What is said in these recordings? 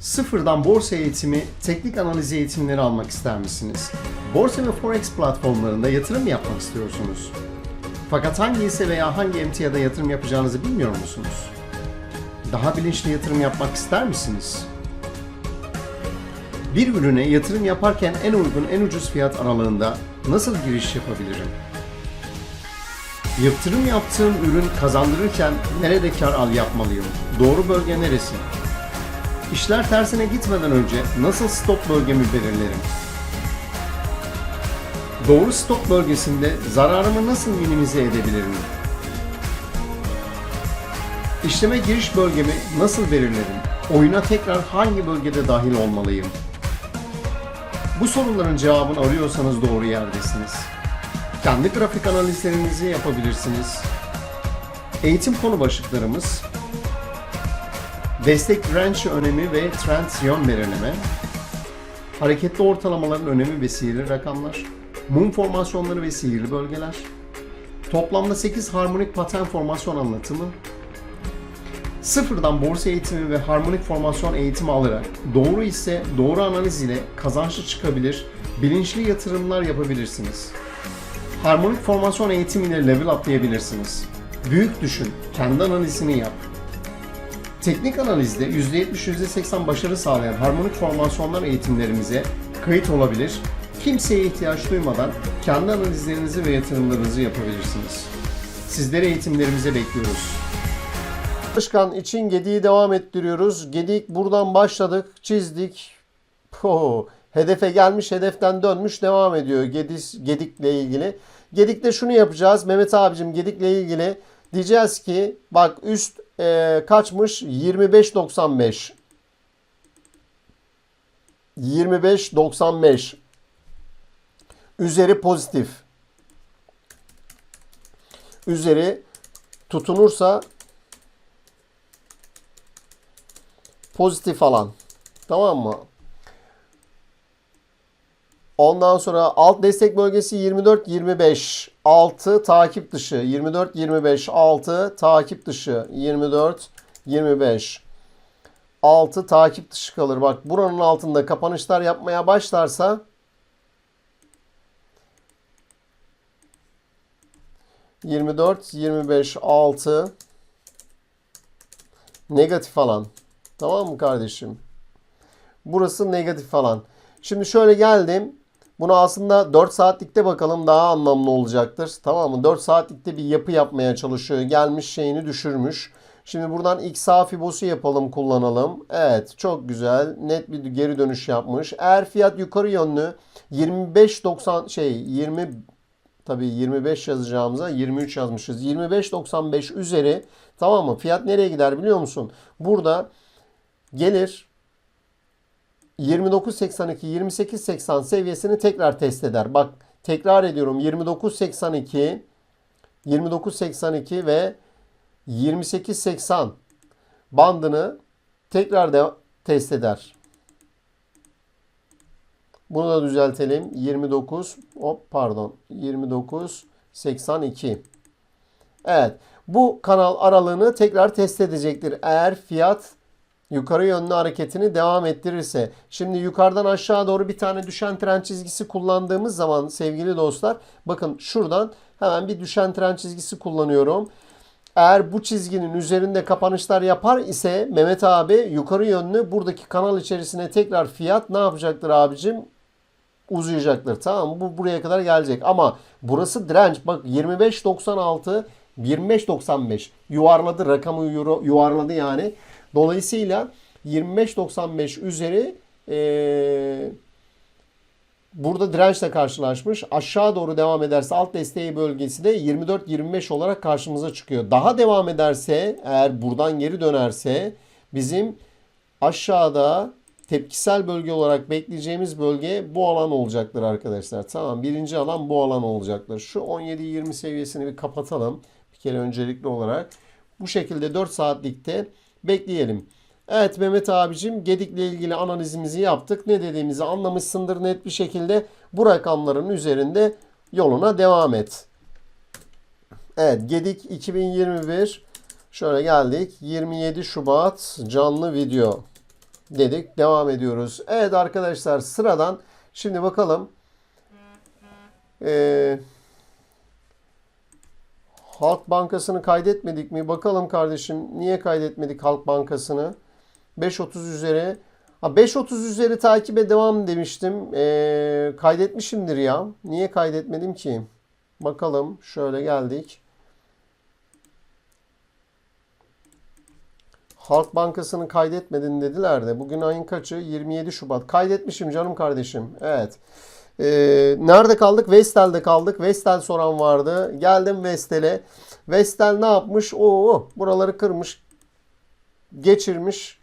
Sıfırdan borsa eğitimi, teknik analiz eğitimleri almak ister misiniz? Borsa ve forex platformlarında yatırım yapmak istiyorsunuz? Fakat hangi hisse veya hangi emtiada yatırım yapacağınızı bilmiyor musunuz? Daha bilinçli yatırım yapmak ister misiniz? Bir ürüne yatırım yaparken en uygun, en ucuz fiyat aralığında nasıl giriş yapabilirim? Yatırım yaptığım ürün kazandırırken nerede kar al yapmalıyım? Doğru bölge neresi? İşler tersine gitmeden önce nasıl stop bölgemi belirlerim? Doğru stop bölgesinde zararımı nasıl minimize edebilirim? İşleme giriş bölgemi nasıl belirlerim? Oyuna tekrar hangi bölgede dahil olmalıyım? Bu soruların cevabını arıyorsanız doğru yerdesiniz. Kendi grafik analizlerinizi yapabilirsiniz. Eğitim konu başlıklarımız Destek direnç önemi ve trend yön belirleme, hareketli ortalamaların önemi ve sihirli rakamlar, mum formasyonları ve sihirli bölgeler, toplamda 8 harmonik patern formasyon anlatımı, sıfırdan borsa eğitimi ve harmonik formasyon eğitimi alarak doğru ise doğru analiz ile kazançlı çıkabilir, bilinçli yatırımlar yapabilirsiniz. Harmonik formasyon eğitimiyle level atlayabilirsiniz. Büyük düşün, kendi analizini yap. Teknik analizde %70-%80 başarı sağlayan harmonik formasyonlar eğitimlerimize kayıt olabilir, kimseye ihtiyaç duymadan kendi analizlerinizi ve yatırımlarınızı yapabilirsiniz. Sizleri eğitimlerimize bekliyoruz. Çalışkan için Gedik'i devam ettiriyoruz. Gedik buradan başladık, çizdik. Po, hedefe gelmiş, hedeften dönmüş, devam ediyor Gedis, Gedik'le ilgili. Gedik'te şunu yapacağız. Mehmet abicim Gedik'le ilgili diyeceğiz ki bak üst e, kaçmış? 25.95 25.95 üzeri pozitif üzeri tutunursa pozitif alan tamam mı? Ondan sonra alt destek bölgesi 24-25 6 takip dışı 24-25 6 takip dışı 24-25 6 takip dışı kalır. Bak buranın altında kapanışlar yapmaya başlarsa Yirmi dört, yirmi beş, altı negatif alan. Tamam mı kardeşim? Burası negatif alan. Şimdi şöyle geldim. Bunu aslında 4 saatlikte bakalım daha anlamlı olacaktır. Tamam mı? 4 saatlikte bir yapı yapmaya çalışıyor. Gelmiş şeyini düşürmüş. Şimdi buradan XA fibosu yapalım kullanalım. Evet çok güzel. Net bir geri dönüş yapmış. Eğer fiyat yukarı yönlü 25.90 şey 20 tabii 25 yazacağımıza 23 yazmışız. 25.95 üzeri tamam mı? Fiyat nereye gider biliyor musun? Burada gelir 29.82 28.80 seviyesini tekrar test eder. Bak tekrar ediyorum 29.82 29.82 ve 28.80 bandını tekrar da test eder. Bunu da düzeltelim. 29 hop pardon 29.82 Evet. Bu kanal aralığını tekrar test edecektir. Eğer fiyat yukarı yönlü hareketini devam ettirirse. Şimdi yukarıdan aşağı doğru bir tane düşen trend çizgisi kullandığımız zaman sevgili dostlar bakın şuradan hemen bir düşen trend çizgisi kullanıyorum. Eğer bu çizginin üzerinde kapanışlar yapar ise Mehmet abi yukarı yönlü buradaki kanal içerisine tekrar fiyat ne yapacaktır abicim? Uzayacaktır. Tamam? Bu buraya kadar gelecek. Ama burası direnç. Bak 25.96 25.95 yuvarladı rakamı yuvarladı yani. Dolayısıyla 25.95 üzeri ee, burada dirençle karşılaşmış. Aşağı doğru devam ederse alt desteği bölgesi de 24-25 olarak karşımıza çıkıyor. Daha devam ederse eğer buradan geri dönerse bizim aşağıda tepkisel bölge olarak bekleyeceğimiz bölge bu alan olacaktır arkadaşlar. Tamam birinci alan bu alan olacaktır. Şu 17-20 seviyesini bir kapatalım. Bir kere öncelikli olarak. Bu şekilde 4 saatlikte bekleyelim. Evet Mehmet abicim Gedik'le ilgili analizimizi yaptık. Ne dediğimizi anlamışsındır net bir şekilde. Bu rakamların üzerinde yoluna devam et. Evet Gedik 2021 şöyle geldik 27 Şubat canlı video dedik devam ediyoruz. Evet arkadaşlar sıradan şimdi bakalım Ee, Halk Bankası'nı kaydetmedik mi? Bakalım kardeşim niye kaydetmedik Halk Bankası'nı? 5.30 üzeri. Ha 5.30 üzeri takibe devam demiştim. Ee, kaydetmişimdir ya. Niye kaydetmedim ki? Bakalım. Şöyle geldik. Halk Bankası'nı kaydetmedin dediler de. Bugün ayın kaçı? 27 Şubat. Kaydetmişim canım kardeşim. Evet. Ee, nerede kaldık? Vestel'de kaldık. Vestel soran vardı. Geldim Vestel'e. Vestel ne yapmış? Oo, buraları kırmış. Geçirmiş.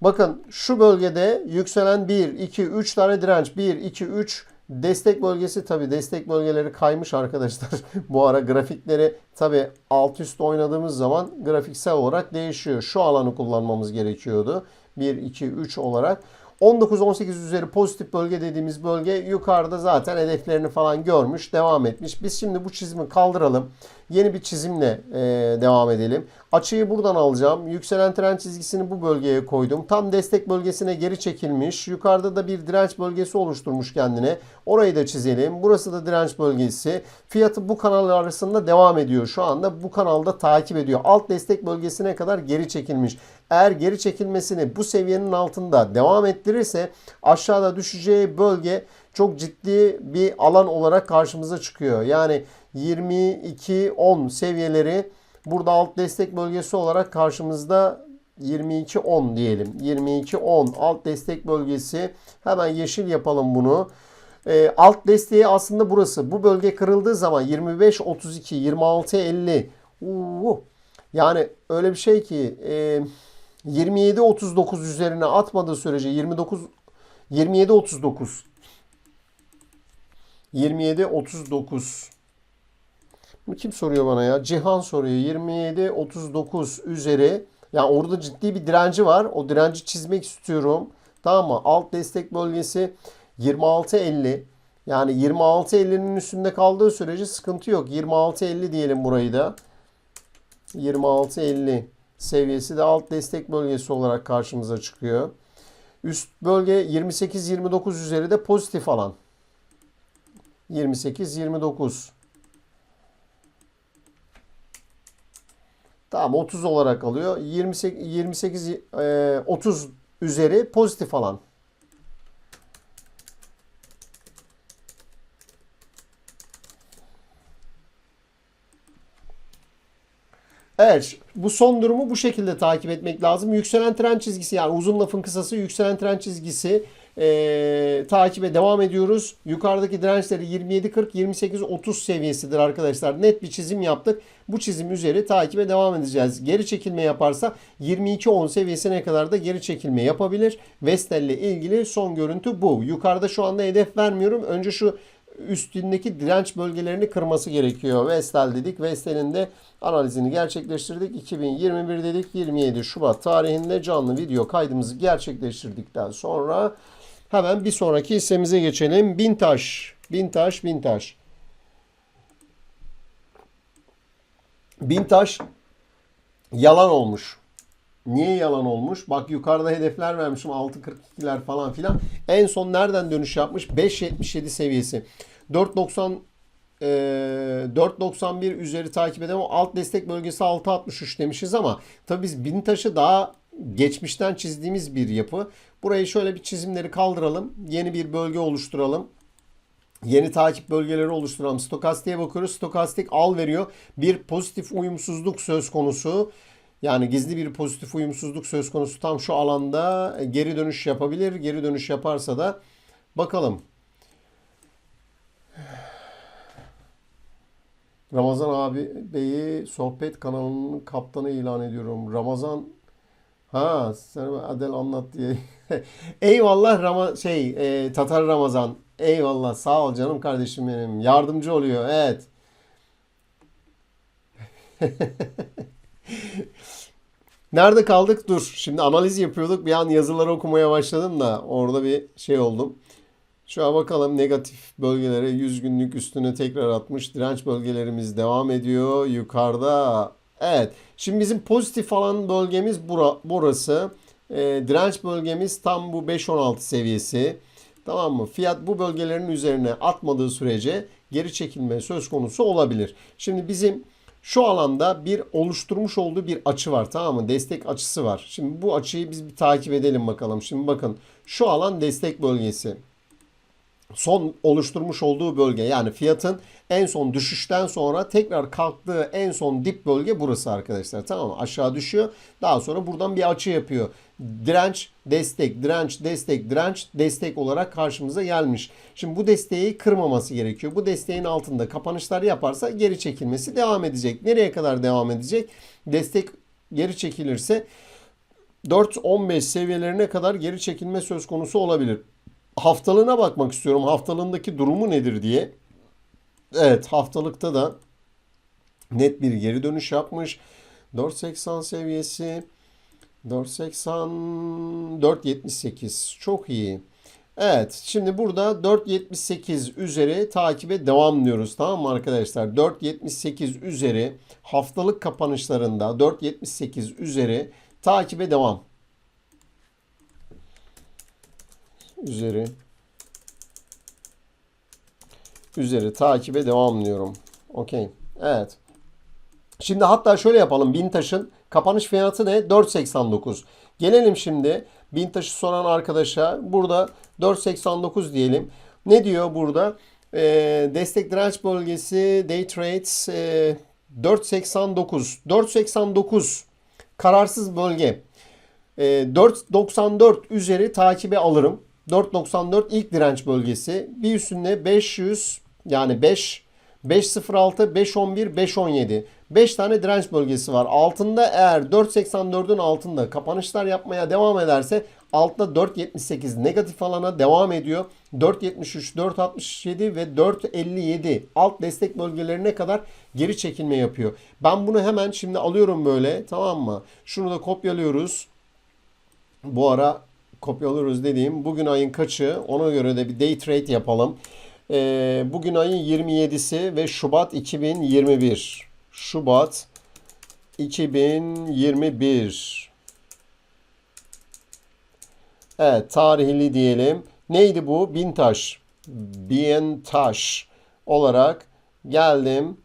Bakın şu bölgede yükselen 1, 2, 3 tane direnç. 1, 2, 3 destek bölgesi tabi destek bölgeleri kaymış arkadaşlar. Bu ara grafikleri tabi alt üst oynadığımız zaman grafiksel olarak değişiyor. Şu alanı kullanmamız gerekiyordu. 1, 2, 3 olarak. 19-18 üzeri pozitif bölge dediğimiz bölge yukarıda zaten hedeflerini falan görmüş, devam etmiş. Biz şimdi bu çizimi kaldıralım. Yeni bir çizimle e, devam edelim. Açıyı buradan alacağım. Yükselen trend çizgisini bu bölgeye koydum. Tam destek bölgesine geri çekilmiş. Yukarıda da bir direnç bölgesi oluşturmuş kendine. Orayı da çizelim. Burası da direnç bölgesi. Fiyatı bu kanal arasında devam ediyor. Şu anda bu kanalda takip ediyor. Alt destek bölgesine kadar geri çekilmiş. Eğer geri çekilmesini bu seviyenin altında devam ettirirse aşağıda düşeceği bölge çok ciddi bir alan olarak karşımıza çıkıyor. Yani 22-10 seviyeleri burada alt destek bölgesi olarak karşımızda 22-10 diyelim. 22-10 alt destek bölgesi. Hemen yeşil yapalım bunu. E, alt desteği aslında burası. Bu bölge kırıldığı zaman 25-32, 26-50 Uuu. Yani öyle bir şey ki e, 27-39 üzerine atmadığı sürece 29 27-39 27-39 Bunu kim soruyor bana ya? Cihan soruyor. 27-39 üzeri. Yani orada ciddi bir direnci var. O direnci çizmek istiyorum. Tamam mı? Alt destek bölgesi 26-50. Yani 26-50'nin üstünde kaldığı sürece sıkıntı yok. 26-50 diyelim burayı da. 26-50 seviyesi de alt destek bölgesi olarak karşımıza çıkıyor. Üst bölge 28-29 üzeri de pozitif alan. 28-29. Tamam 30 olarak alıyor. 28 28 e, 30 üzeri pozitif alan. Evet bu son durumu bu şekilde takip etmek lazım. Yükselen trend çizgisi yani uzun lafın kısası yükselen trend çizgisi e, takibe devam ediyoruz. Yukarıdaki dirençleri 27-40, 28-30 seviyesidir arkadaşlar. Net bir çizim yaptık. Bu çizim üzeri takibe devam edeceğiz. Geri çekilme yaparsa 22-10 seviyesine kadar da geri çekilme yapabilir. Vestel ile ilgili son görüntü bu. Yukarıda şu anda hedef vermiyorum. Önce şu üstündeki direnç bölgelerini kırması gerekiyor. Vestel dedik. Vestel'in de analizini gerçekleştirdik. 2021 dedik. 27 Şubat tarihinde canlı video kaydımızı gerçekleştirdikten sonra hemen bir sonraki hissemize geçelim. Bintaş. Bintaş, Bintaş. Bintaş yalan olmuş. Niye yalan olmuş? Bak yukarıda hedefler vermişim 6.42'ler falan filan. En son nereden dönüş yapmış? 5.77 seviyesi. 4.90 e, 4.91 üzeri takip eden o alt destek bölgesi 6.63 demişiz ama tabii biz Bintaş'ı daha geçmişten çizdiğimiz bir yapı. Burayı şöyle bir çizimleri kaldıralım. Yeni bir bölge oluşturalım. Yeni takip bölgeleri oluşturalım. Stokastiğe bakıyoruz. Stokastik al veriyor. Bir pozitif uyumsuzluk söz konusu. Yani gizli bir pozitif uyumsuzluk söz konusu tam şu alanda geri dönüş yapabilir. Geri dönüş yaparsa da bakalım. Ramazan abi beyi sohbet kanalının kaptanı ilan ediyorum. Ramazan ha sen Adel anlat diye. Eyvallah Rama şey e, Tatar Ramazan. Eyvallah sağ ol canım kardeşim benim. Yardımcı oluyor. Evet. Nerede kaldık? Dur. Şimdi analiz yapıyorduk. Bir an yazıları okumaya başladım da orada bir şey oldum. Şu an bakalım negatif bölgelere 100 günlük üstüne tekrar atmış. Direnç bölgelerimiz devam ediyor. Yukarıda. Evet. Şimdi bizim pozitif alan bölgemiz bura, burası. Ee, direnç bölgemiz tam bu 5.16 seviyesi. Tamam mı? Fiyat bu bölgelerin üzerine atmadığı sürece geri çekilme söz konusu olabilir. Şimdi bizim şu alanda bir oluşturmuş olduğu bir açı var tamam mı? Destek açısı var. Şimdi bu açıyı biz bir takip edelim bakalım. Şimdi bakın şu alan destek bölgesi son oluşturmuş olduğu bölge yani fiyatın en son düşüşten sonra tekrar kalktığı en son dip bölge burası arkadaşlar. Tamam mı? Aşağı düşüyor. Daha sonra buradan bir açı yapıyor. Direnç, destek, direnç, destek, direnç, destek olarak karşımıza gelmiş. Şimdi bu desteği kırmaması gerekiyor. Bu desteğin altında kapanışlar yaparsa geri çekilmesi devam edecek. Nereye kadar devam edecek? Destek geri çekilirse 4-15 seviyelerine kadar geri çekilme söz konusu olabilir haftalığına bakmak istiyorum. Haftalığındaki durumu nedir diye. Evet haftalıkta da net bir geri dönüş yapmış. 4.80 seviyesi 4.80 4.78 çok iyi. Evet şimdi burada 4.78 üzeri takibe devam diyoruz tamam mı arkadaşlar? 4.78 üzeri haftalık kapanışlarında 4.78 üzeri takibe devam. Üzeri üzeri takibe devam diyorum. Okey. Evet. Şimdi hatta şöyle yapalım. Bintaş'ın kapanış fiyatı ne? 4.89. Gelelim şimdi Bintaş'ı soran arkadaşa. Burada 4.89 diyelim. Ne diyor burada? E, destek direnç bölgesi day trades e, 4.89. 4.89 kararsız bölge. E, 4.94 üzeri takibe alırım. 4.94 ilk direnç bölgesi. Bir üstünde 500 yani 5 5.06, 5.11, 5.17. 5 tane direnç bölgesi var. Altında eğer 4.84'ün altında kapanışlar yapmaya devam ederse altta 4.78 negatif alana devam ediyor. 4.73, 4.67 ve 4.57 alt destek bölgelerine kadar geri çekilme yapıyor. Ben bunu hemen şimdi alıyorum böyle tamam mı? Şunu da kopyalıyoruz. Bu ara kopyalıyoruz dediğim bugün ayın kaçı ona göre de bir day trade yapalım. Ee, bugün ayın 27'si ve Şubat 2021. Şubat 2021. Evet tarihli diyelim. Neydi bu? Bintaş. Bintaş olarak geldim.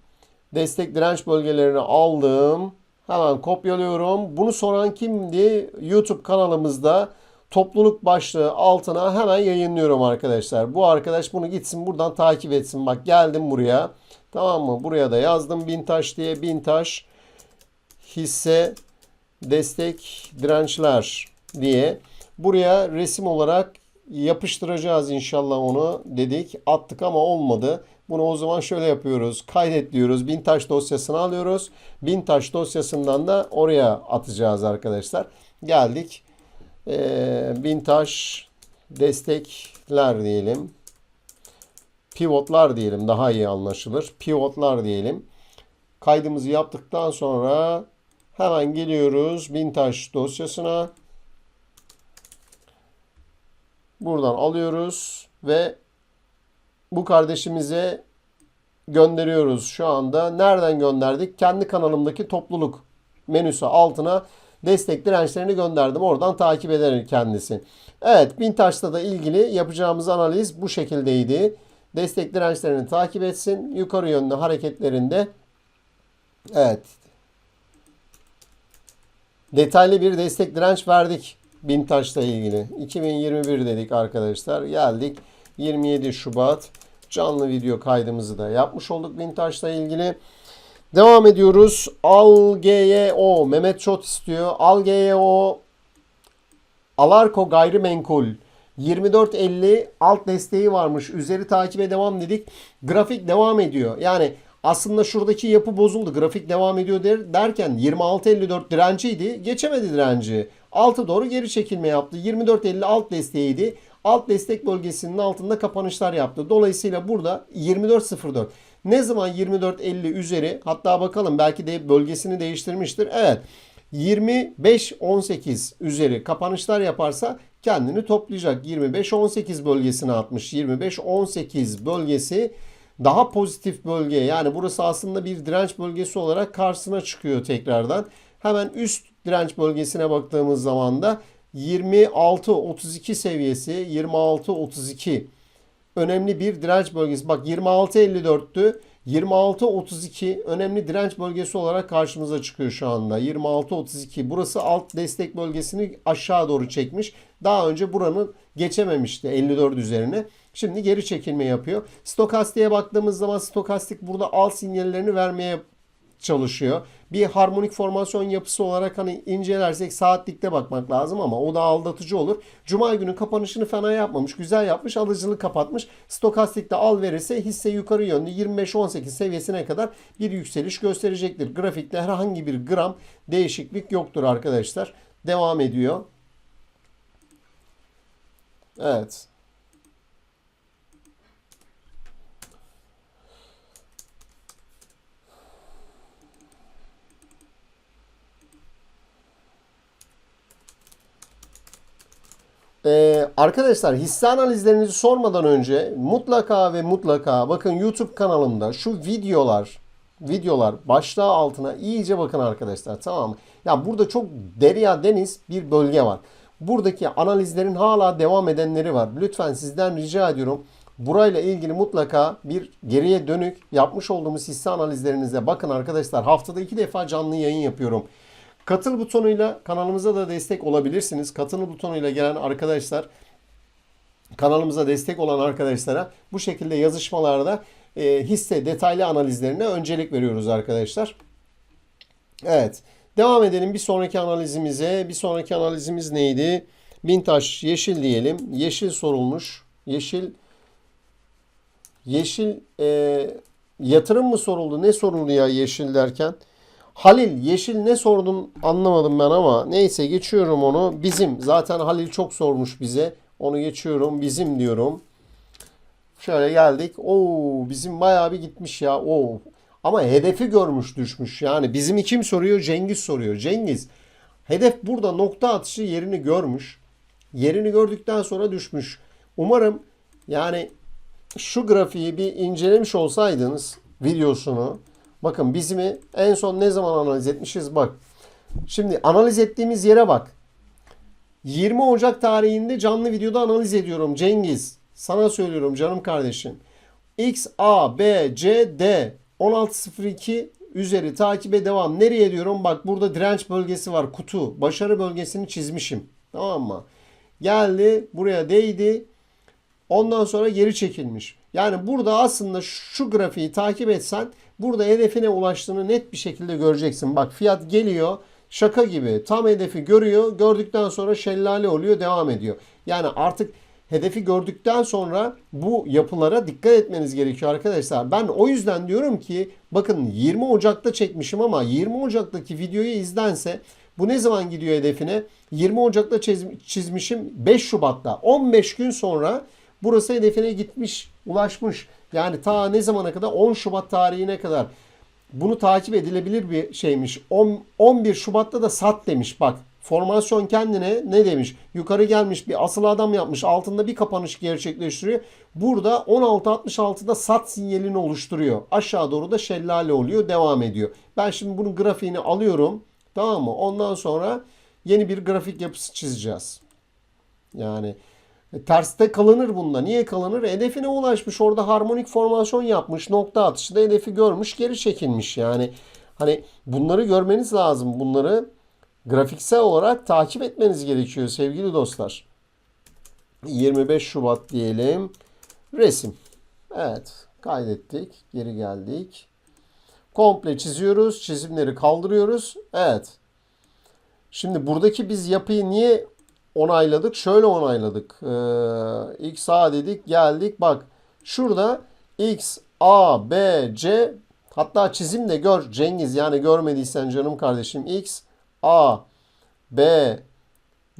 Destek direnç bölgelerini aldım. Hemen kopyalıyorum. Bunu soran kimdi? YouTube kanalımızda topluluk başlığı altına hemen yayınlıyorum arkadaşlar. Bu arkadaş bunu gitsin buradan takip etsin. Bak geldim buraya. Tamam mı? Buraya da yazdım Bintaş diye. Bintaş hisse destek dirençler diye. Buraya resim olarak yapıştıracağız inşallah onu dedik. Attık ama olmadı. Bunu o zaman şöyle yapıyoruz. Kaydet diyoruz. Bintaş dosyasını alıyoruz. Bintaş dosyasından da oraya atacağız arkadaşlar. Geldik e, destekler diyelim. Pivotlar diyelim daha iyi anlaşılır. Pivotlar diyelim. Kaydımızı yaptıktan sonra hemen geliyoruz bintaş dosyasına. Buradan alıyoruz ve bu kardeşimize gönderiyoruz şu anda. Nereden gönderdik? Kendi kanalımdaki topluluk menüsü altına destek dirençlerini gönderdim. Oradan takip eder kendisi. Evet Bintaş'ta da ilgili yapacağımız analiz bu şekildeydi. Destek dirençlerini takip etsin. Yukarı yönlü hareketlerinde evet detaylı bir destek direnç verdik Bintaş'la ilgili. 2021 dedik arkadaşlar. Geldik 27 Şubat canlı video kaydımızı da yapmış olduk Bintaş'la ilgili. Devam ediyoruz. Al GYO Mehmet Çot istiyor. Al GYO Alarko gayrimenkul 24.50 alt desteği varmış. Üzeri takibe devam dedik. Grafik devam ediyor. Yani aslında şuradaki yapı bozuldu. Grafik devam ediyor der, derken 26.54 direnciydi. Geçemedi direnci. Altı doğru geri çekilme yaptı. 24.50 alt desteğiydi. Alt destek bölgesinin altında kapanışlar yaptı. Dolayısıyla burada 24.04 ne zaman 24.50 üzeri hatta bakalım belki de bölgesini değiştirmiştir. Evet 25-18 üzeri kapanışlar yaparsa kendini toplayacak. 25-18 bölgesine atmış. 25-18 bölgesi daha pozitif bölge. Yani burası aslında bir direnç bölgesi olarak karşısına çıkıyor tekrardan. Hemen üst direnç bölgesine baktığımız zaman da 26-32 seviyesi 26-32 önemli bir direnç bölgesi. Bak 26.54'tü. 26.32 önemli direnç bölgesi olarak karşımıza çıkıyor şu anda. 26.32 burası alt destek bölgesini aşağı doğru çekmiş. Daha önce buranın geçememişti 54 üzerine. Şimdi geri çekilme yapıyor. Stokastiğe baktığımız zaman stokastik burada al sinyallerini vermeye çalışıyor. Bir harmonik formasyon yapısı olarak hani incelersek saatlikte bakmak lazım ama o da aldatıcı olur. Cuma günü kapanışını fena yapmamış. Güzel yapmış. Alıcılığı kapatmış. Stokastikte al verirse hisse yukarı yönlü 25-18 seviyesine kadar bir yükseliş gösterecektir. Grafikte herhangi bir gram değişiklik yoktur arkadaşlar. Devam ediyor. Evet. Ee, arkadaşlar hisse analizlerinizi sormadan önce mutlaka ve mutlaka bakın YouTube kanalımda şu videolar videolar başlığı altına iyice bakın arkadaşlar tamam mı? Ya burada çok derya deniz bir bölge var. Buradaki analizlerin hala devam edenleri var. Lütfen sizden rica ediyorum. Burayla ilgili mutlaka bir geriye dönük yapmış olduğumuz hisse analizlerinize bakın arkadaşlar. Haftada iki defa canlı yayın yapıyorum. Katıl butonuyla kanalımıza da destek olabilirsiniz. Katıl butonuyla gelen arkadaşlar kanalımıza destek olan arkadaşlara bu şekilde yazışmalarda e, hisse detaylı analizlerine öncelik veriyoruz arkadaşlar. Evet. Devam edelim bir sonraki analizimize. Bir sonraki analizimiz neydi? Bintaş yeşil diyelim. Yeşil sorulmuş. Yeşil yeşil e, yatırım mı soruldu? Ne soruldu ya yeşil derken? Halil yeşil ne sordun anlamadım ben ama neyse geçiyorum onu. Bizim zaten Halil çok sormuş bize. Onu geçiyorum. Bizim diyorum. Şöyle geldik. Oo bizim bayağı bir gitmiş ya. Oo. Ama hedefi görmüş düşmüş. Yani bizim kim soruyor? Cengiz soruyor. Cengiz hedef burada nokta atışı yerini görmüş. Yerini gördükten sonra düşmüş. Umarım yani şu grafiği bir incelemiş olsaydınız videosunu Bakın bizimi en son ne zaman analiz etmişiz bak. Şimdi analiz ettiğimiz yere bak. 20 Ocak tarihinde canlı videoda analiz ediyorum Cengiz. Sana söylüyorum canım kardeşim. X, A, B, C, D 1602 üzeri takibe devam. Nereye diyorum? Bak burada direnç bölgesi var. Kutu. Başarı bölgesini çizmişim. Tamam mı? Geldi. Buraya değdi. Ondan sonra geri çekilmiş. Yani burada aslında şu grafiği takip etsen burada hedefine ulaştığını net bir şekilde göreceksin. Bak fiyat geliyor şaka gibi tam hedefi görüyor. Gördükten sonra şellale oluyor devam ediyor. Yani artık hedefi gördükten sonra bu yapılara dikkat etmeniz gerekiyor arkadaşlar. Ben o yüzden diyorum ki bakın 20 Ocak'ta çekmişim ama 20 Ocak'taki videoyu izlense bu ne zaman gidiyor hedefine? 20 Ocak'ta çizmişim 5 Şubat'ta. 15 gün sonra Burası hedefine gitmiş, ulaşmış. Yani ta ne zamana kadar? 10 Şubat tarihine kadar. Bunu takip edilebilir bir şeymiş. 10, 11 Şubat'ta da sat demiş. Bak formasyon kendine ne demiş? Yukarı gelmiş bir asıl adam yapmış. Altında bir kapanış gerçekleştiriyor. Burada 16.66'da sat sinyalini oluşturuyor. Aşağı doğru da şellale oluyor. Devam ediyor. Ben şimdi bunun grafiğini alıyorum. Tamam mı? Ondan sonra yeni bir grafik yapısı çizeceğiz. Yani e, terste kalınır bunda. Niye kalınır? Hedefine ulaşmış. Orada harmonik formasyon yapmış. Nokta atışı da hedefi görmüş. Geri çekilmiş. Yani hani bunları görmeniz lazım. Bunları grafiksel olarak takip etmeniz gerekiyor sevgili dostlar. 25 Şubat diyelim. Resim. Evet. Kaydettik. Geri geldik. Komple çiziyoruz. Çizimleri kaldırıyoruz. Evet. Şimdi buradaki biz yapıyı niye onayladık. Şöyle onayladık. Ee, X, A dedik. Geldik. Bak şurada X, A, B, C hatta çizim de gör Cengiz. Yani görmediysen canım kardeşim. X, A, B,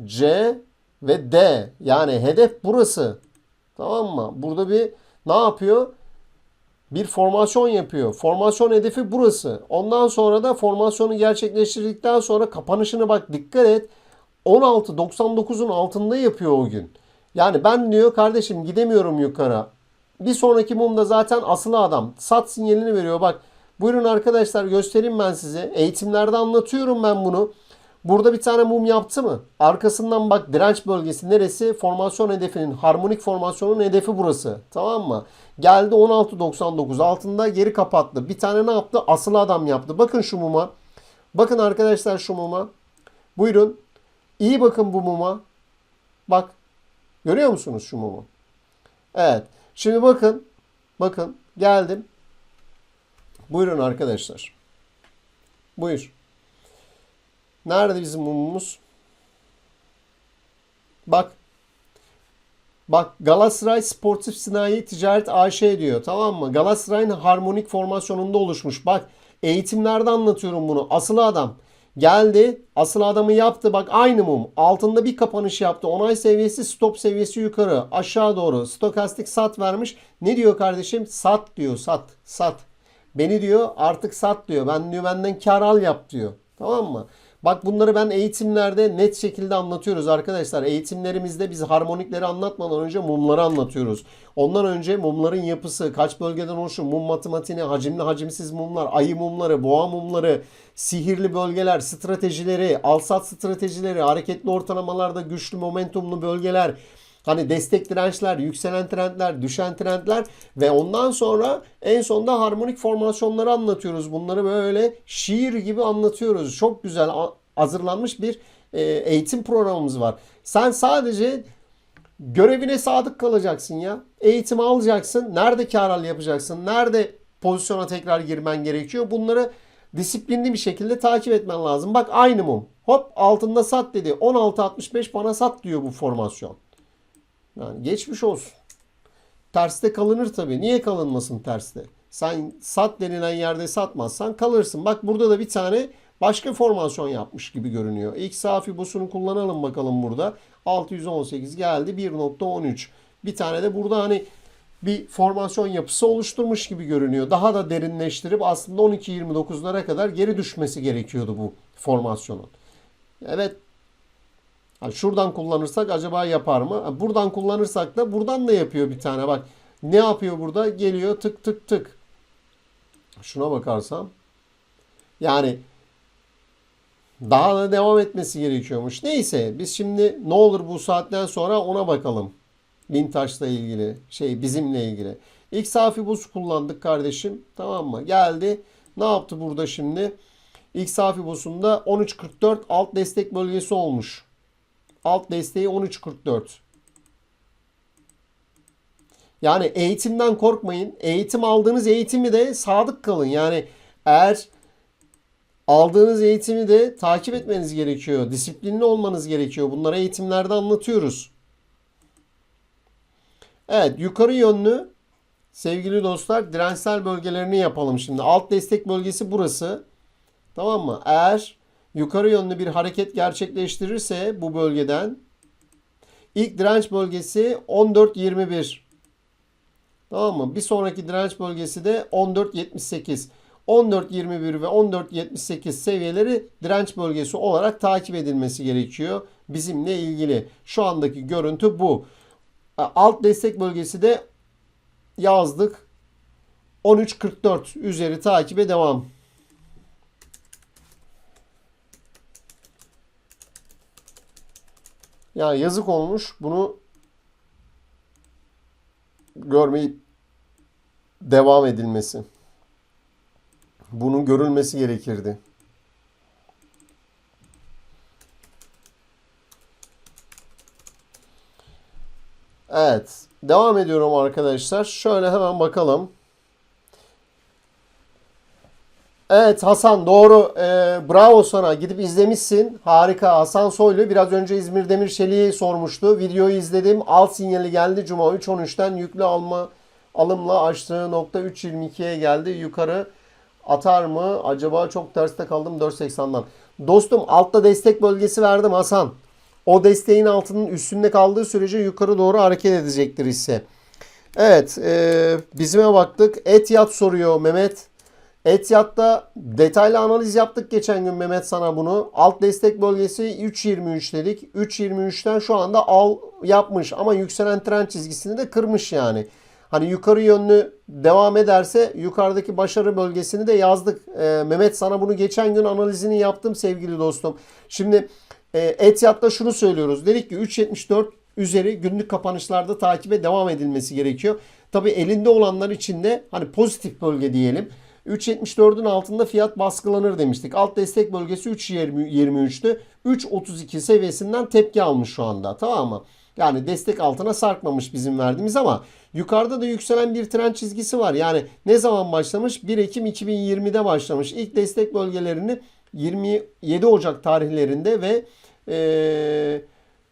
C ve D. Yani hedef burası. Tamam mı? Burada bir ne yapıyor? Bir formasyon yapıyor. Formasyon hedefi burası. Ondan sonra da formasyonu gerçekleştirdikten sonra kapanışını bak dikkat et. 16.99'un altında yapıyor o gün. Yani ben diyor kardeşim gidemiyorum yukarı. Bir sonraki mumda zaten asılı adam. Sat sinyalini veriyor. Bak buyurun arkadaşlar göstereyim ben size. Eğitimlerde anlatıyorum ben bunu. Burada bir tane mum yaptı mı? Arkasından bak direnç bölgesi neresi? Formasyon hedefinin harmonik formasyonun hedefi burası. Tamam mı? Geldi 16.99 altında geri kapattı. Bir tane ne yaptı? Asılı adam yaptı. Bakın şu muma. Bakın arkadaşlar şu muma. Buyurun. İyi bakın bu muma. Bak. Görüyor musunuz şu mumu? Evet. Şimdi bakın. Bakın. Geldim. Buyurun arkadaşlar. Buyur. Nerede bizim mumumuz? Bak. Bak Galatasaray Sportif Sanayi Ticaret AŞ diyor. Tamam mı? Galatasaray'ın harmonik formasyonunda oluşmuş. Bak eğitimlerde anlatıyorum bunu. Asıl adam. Geldi. Asıl adamı yaptı. Bak aynı mum. Altında bir kapanış yaptı. Onay seviyesi stop seviyesi yukarı. Aşağı doğru. Stokastik sat vermiş. Ne diyor kardeşim? Sat diyor. Sat. Sat. Beni diyor artık sat diyor. Ben diyor benden kar al yap diyor. Tamam mı? Bak bunları ben eğitimlerde net şekilde anlatıyoruz arkadaşlar. Eğitimlerimizde biz harmonikleri anlatmadan önce mumları anlatıyoruz. Ondan önce mumların yapısı, kaç bölgeden oluşur, mum matematiğini, hacimli hacimsiz mumlar, ayı mumları, boğa mumları, sihirli bölgeler, stratejileri, alsat stratejileri, hareketli ortalamalarda güçlü momentumlu bölgeler, Hani destek dirençler, yükselen trendler, düşen trendler ve ondan sonra en sonda harmonik formasyonları anlatıyoruz. Bunları böyle şiir gibi anlatıyoruz. Çok güzel hazırlanmış bir e, eğitim programımız var. Sen sadece görevine sadık kalacaksın ya. Eğitimi alacaksın. Nerede kararlı yapacaksın? Nerede pozisyona tekrar girmen gerekiyor? Bunları disiplinli bir şekilde takip etmen lazım. Bak aynı mum. Hop altında sat dedi. 16.65 bana sat diyor bu formasyon. Yani geçmiş olsun. Terste kalınır tabii. Niye kalınmasın terste? Sen sat denilen yerde satmazsan kalırsın. Bak burada da bir tane başka formasyon yapmış gibi görünüyor. İlk safi busunu kullanalım bakalım burada. 618 geldi 1.13. Bir tane de burada hani bir formasyon yapısı oluşturmuş gibi görünüyor. Daha da derinleştirip aslında 12-29'lara kadar geri düşmesi gerekiyordu bu formasyonun. Evet yani şuradan kullanırsak acaba yapar mı? Buradan kullanırsak da buradan da yapıyor bir tane. Bak ne yapıyor burada? Geliyor tık tık tık. Şuna bakarsam. Yani daha da devam etmesi gerekiyormuş. Neyse biz şimdi ne olur bu saatten sonra ona bakalım. Bintaş'la ilgili şey bizimle ilgili. İlk safi buz kullandık kardeşim. Tamam mı? Geldi. Ne yaptı burada şimdi? İlk safi buzunda 13.44 alt destek bölgesi olmuş. Alt desteği 13.44. Yani eğitimden korkmayın. Eğitim aldığınız eğitimi de sadık kalın. Yani eğer aldığınız eğitimi de takip etmeniz gerekiyor. Disiplinli olmanız gerekiyor. Bunları eğitimlerde anlatıyoruz. Evet yukarı yönlü sevgili dostlar dirençsel bölgelerini yapalım şimdi. Alt destek bölgesi burası. Tamam mı? Eğer yukarı yönlü bir hareket gerçekleştirirse bu bölgeden ilk direnç bölgesi 14.21. Tamam mı? Bir sonraki direnç bölgesi de 14.78. 14.21 ve 14.78 seviyeleri direnç bölgesi olarak takip edilmesi gerekiyor. Bizimle ilgili. Şu andaki görüntü bu. Alt destek bölgesi de yazdık. 13.44 üzeri takibe devam. Yani yazık olmuş. Bunu görmeyip devam edilmesi. Bunun görülmesi gerekirdi. Evet. Devam ediyorum arkadaşlar. Şöyle hemen bakalım. Evet Hasan doğru. Ee, bravo sana. Gidip izlemişsin. Harika. Hasan Soylu biraz önce İzmir Demirçelik'i sormuştu. Videoyu izledim. Al sinyali geldi. Cuma 3.13'ten yüklü alma alımla açtığı nokta 3.22'ye geldi. Yukarı atar mı? Acaba çok terste kaldım 4.80'dan. Dostum altta destek bölgesi verdim Hasan. O desteğin altının üstünde kaldığı sürece yukarı doğru hareket edecektir hisse. Evet. E, bizime baktık. Et yat soruyor Mehmet. Etiyat'ta detaylı analiz yaptık geçen gün Mehmet sana bunu. Alt destek bölgesi 3.23 dedik. 3.23'ten şu anda al yapmış ama yükselen trend çizgisini de kırmış yani. Hani yukarı yönlü devam ederse yukarıdaki başarı bölgesini de yazdık. Ee, Mehmet sana bunu geçen gün analizini yaptım sevgili dostum. Şimdi e, Etiyat'ta şunu söylüyoruz. Dedik ki 3.74 üzeri günlük kapanışlarda takibe devam edilmesi gerekiyor. Tabi elinde olanlar için de hani pozitif bölge diyelim. 3.74'ün altında fiyat baskılanır demiştik. Alt destek bölgesi 3.23'tü. 3.32 seviyesinden tepki almış şu anda. Tamam mı? Yani destek altına sarkmamış bizim verdiğimiz ama yukarıda da yükselen bir trend çizgisi var. Yani ne zaman başlamış? 1 Ekim 2020'de başlamış. İlk destek bölgelerini 27 Ocak tarihlerinde ve eee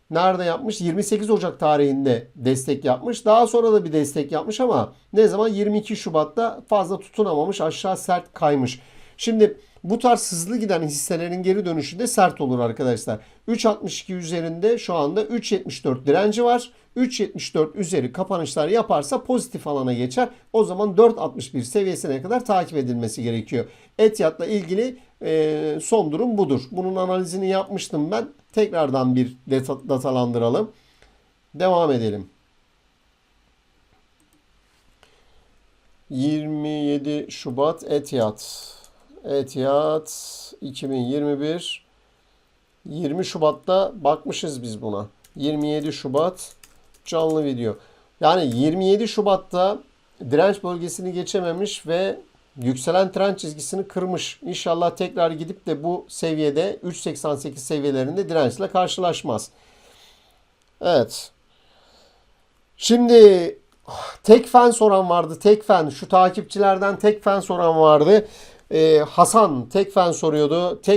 nerede yapmış? 28 Ocak tarihinde destek yapmış. Daha sonra da bir destek yapmış ama ne zaman? 22 Şubat'ta fazla tutunamamış. Aşağı sert kaymış. Şimdi bu tarz hızlı giden hisselerin geri dönüşü de sert olur arkadaşlar. 3.62 üzerinde şu anda 3.74 direnci var. 3.74 üzeri kapanışlar yaparsa pozitif alana geçer. O zaman 4.61 seviyesine kadar takip edilmesi gerekiyor. Etiyat'la ilgili son durum budur. Bunun analizini yapmıştım ben. Tekrardan bir data- datalandıralım. Devam edelim. 27 Şubat Etiyat. Etiyat 2021 20 Şubat'ta bakmışız biz buna. 27 Şubat canlı video. Yani 27 Şubat'ta direnç bölgesini geçememiş ve yükselen trend çizgisini kırmış. İnşallah tekrar gidip de bu seviyede 3.88 seviyelerinde dirençle karşılaşmaz. Evet. Şimdi tek fen soran vardı. Tek fen. Şu takipçilerden tek fen soran vardı. Ee, Hasan tek fen soruyordu. Tek